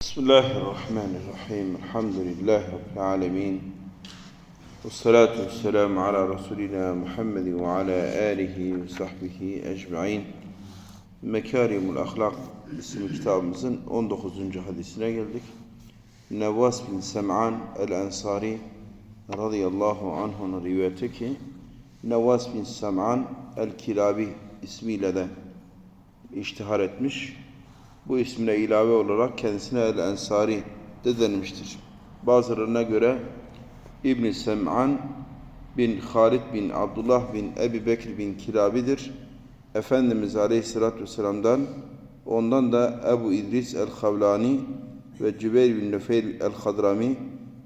Bismillahirrahmanirrahim. Elhamdülillahi Rabbil alemin. Ve salatu ve selamu ala Resulina Muhammed ve ala alihi ve sahbihi ecma'in. Mekarimul Ahlak isimli kitabımızın 19. hadisine geldik. Nevvas bin Sem'an el-Ensari radıyallahu anh'ın rivayeti ki Nevvas bin Sem'an el-Kilabi ismiyle de iştihar etmiş bu ismine ilave olarak kendisine el-Ensari de denilmiştir. Bazılarına göre İbn Sem'an bin Halid bin Abdullah bin Ebi Bekir bin Kilabi'dir. Efendimiz Aleyhisselatü Vesselam'dan ondan da Ebu İdris el-Havlani ve Cübeyr bin Nüfeyl el-Hadrami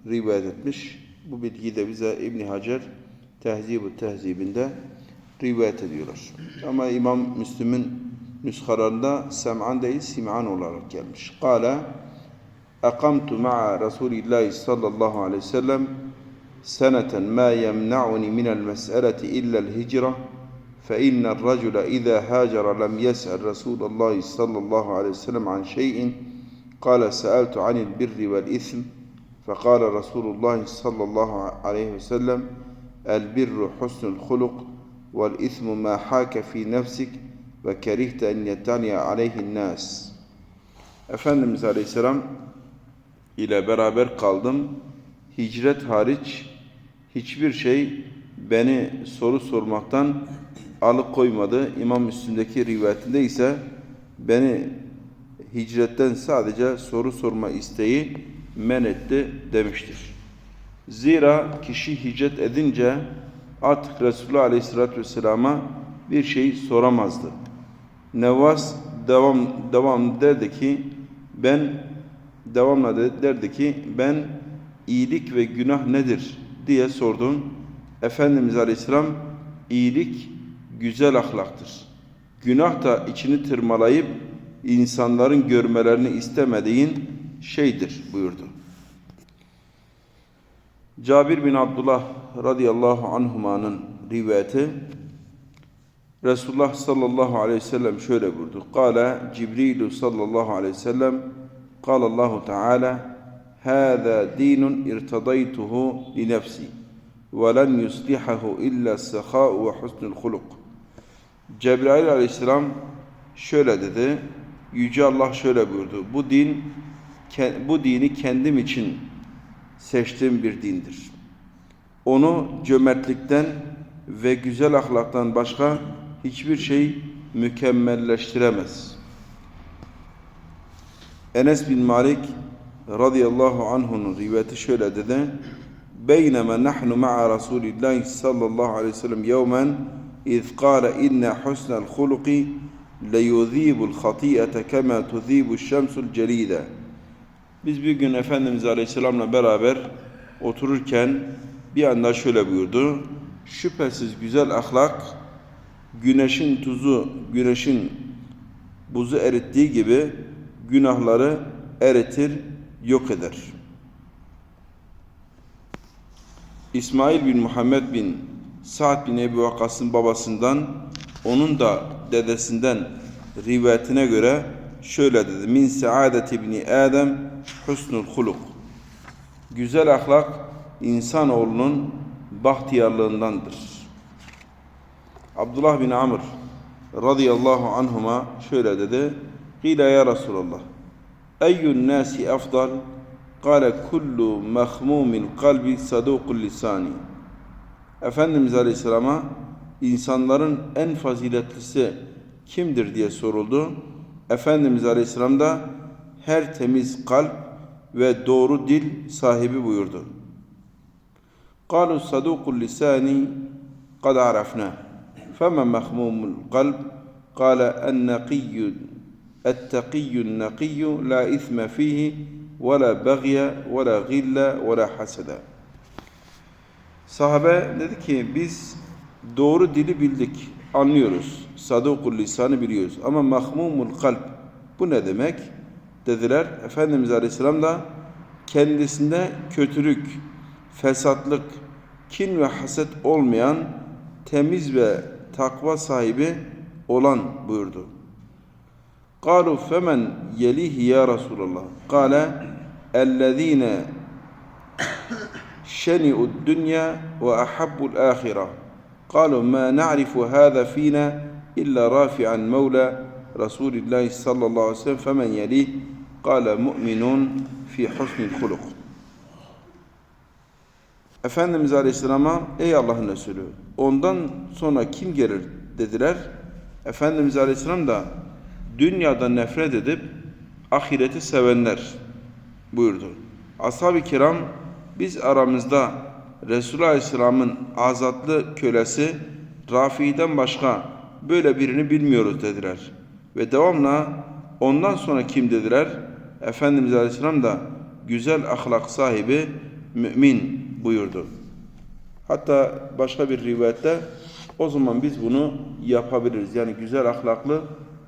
rivayet etmiş. Bu bilgiyi de bize İbn Hacer Tehzib-ü Tehzib'inde rivayet ediyorlar. Ama İmam Müslim'in nüshalarında sem'an değil sim'an olarak gelmiş. Kale Akamtu ma'a Resulillahi sallallahu aleyhi ve sellem seneten ma yemna'uni minel mes'eleti illel hicra fe innel racule izâ hâcara lem yes'el Resulallahi sallallahu aleyhi ve sellem an şeyin kale se'eltu anil birri vel ism فقال رسول الله صلى الله عليه وسلم البر حسن الخلق والإثم ما حاك في نفسك ve kerihte en yetaniya aleyhin nas. Efendimiz Aleyhisselam ile beraber kaldım. Hicret hariç hiçbir şey beni soru sormaktan alıkoymadı. İmam Müslim'deki rivayetinde ise beni hicretten sadece soru sorma isteği men etti demiştir. Zira kişi hicret edince artık Resulullah Aleyhisselatü Vesselam'a bir şey soramazdı. Nevas devam devam derdi ki ben devamla de- derdi ki ben iyilik ve günah nedir diye sordum. Efendimiz Aleyhisselam iyilik güzel ahlaktır. Günah da içini tırmalayıp insanların görmelerini istemediğin şeydir buyurdu. Cabir bin Abdullah radıyallahu anhumanın rivayeti Resulullah sallallahu aleyhi ve sellem şöyle buyurdu. Kale Cibrilu sallallahu aleyhi ve sellem Kale Allahu Teala Hâzâ dînun irtadaytuhu li nefsi ve len yuslihahu illa sehâ'u ve husnul huluk. Cebrail aleyhisselam şöyle dedi. Yüce Allah şöyle buyurdu. Bu din bu dini kendim için seçtiğim bir dindir. Onu cömertlikten ve güzel ahlaktan başka hiçbir şey mükemmelleştiremez. Enes bin Malik radıyallahu anh'un rivayeti şöyle dedi. Beynema nahnu ma'a Resulillah sallallahu aleyhi ve sellem yevmen iz kâle inne husnel huluki leyuzîbul hatî'ete kemâ tuzîbu şemsul celîde. Biz bir gün Efendimiz Aleyhisselam'la beraber otururken bir anda şöyle buyurdu. Şüphesiz güzel ahlak güneşin tuzu, güneşin buzu erittiği gibi günahları eritir, yok eder. İsmail bin Muhammed bin Sa'd bin Ebu Vakkas'ın babasından, onun da dedesinden rivayetine göre şöyle dedi. Min saadet ibni Adem husnul huluk. Güzel ahlak insanoğlunun bahtiyarlığındandır. Abdullah bin Amr radıyallahu anhuma şöyle dedi. Qila ya Resulallah. Eyyun nasi afdal? Kale kullu mahmumin kalbi sadukul lisani. Efendimiz Aleyhisselam'a insanların en faziletlisi kimdir diye soruldu. Efendimiz Aleyhisselam da her temiz kalp ve doğru dil sahibi buyurdu. قالوا صدوق اللسان قد عرفناه فما مخموم القلب قال النقي التقي النقي لا إثم فيه ولا بغي ولا غل ولا حسد Sahabe dedi ki biz doğru dili bildik, anlıyoruz. Sadukul lisanı biliyoruz. Ama mahmumul kalp bu ne demek? Dediler. Efendimiz Aleyhisselam da kendisinde kötülük, fesatlık, kin ve haset olmayan, temiz ve takva sahibi olan buyurdu. قالوا فمن يليه يا رسول الله قال الذين شنئوا الدنيا وأحبوا الآخرة قالوا ما نعرف هذا فينا إلا رافعا مولى رسول الله صلى الله عليه وسلم فمن يليه قال مؤمن في حسن الخلق Efendimiz Aleyhisselam'a ey Allah'ın Resulü ondan sonra kim gelir dediler. Efendimiz Aleyhisselam da dünyada nefret edip ahireti sevenler buyurdu. Ashab-ı kiram biz aramızda Resulullah Aleyhisselam'ın azatlı kölesi Rafi'den başka böyle birini bilmiyoruz dediler. Ve devamla ondan sonra kim dediler? Efendimiz Aleyhisselam da güzel ahlak sahibi mümin buyurdu. Hatta başka bir rivayette o zaman biz bunu yapabiliriz. Yani güzel ahlaklı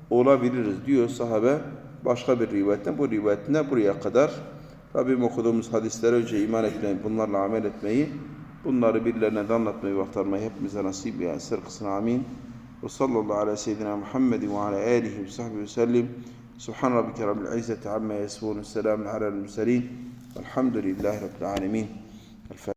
olabiliriz diyor sahabe. Başka bir rivayetten bu rivayetine buraya kadar Rabbim okuduğumuz hadislere önce iman etmeyi, bunlarla amel etmeyi, bunları birilerine de anlatmayı ve aktarmayı hepimize nasip ya sırkısın amin. Ve sallallahu ala seyyidina Muhammed ve ala alihi ve sahbihi ve sellim. Subhan rabbike rabbil izzeti amma yasifun. Selamun alel murselin. Velhamdülillahi rabbil alemin. El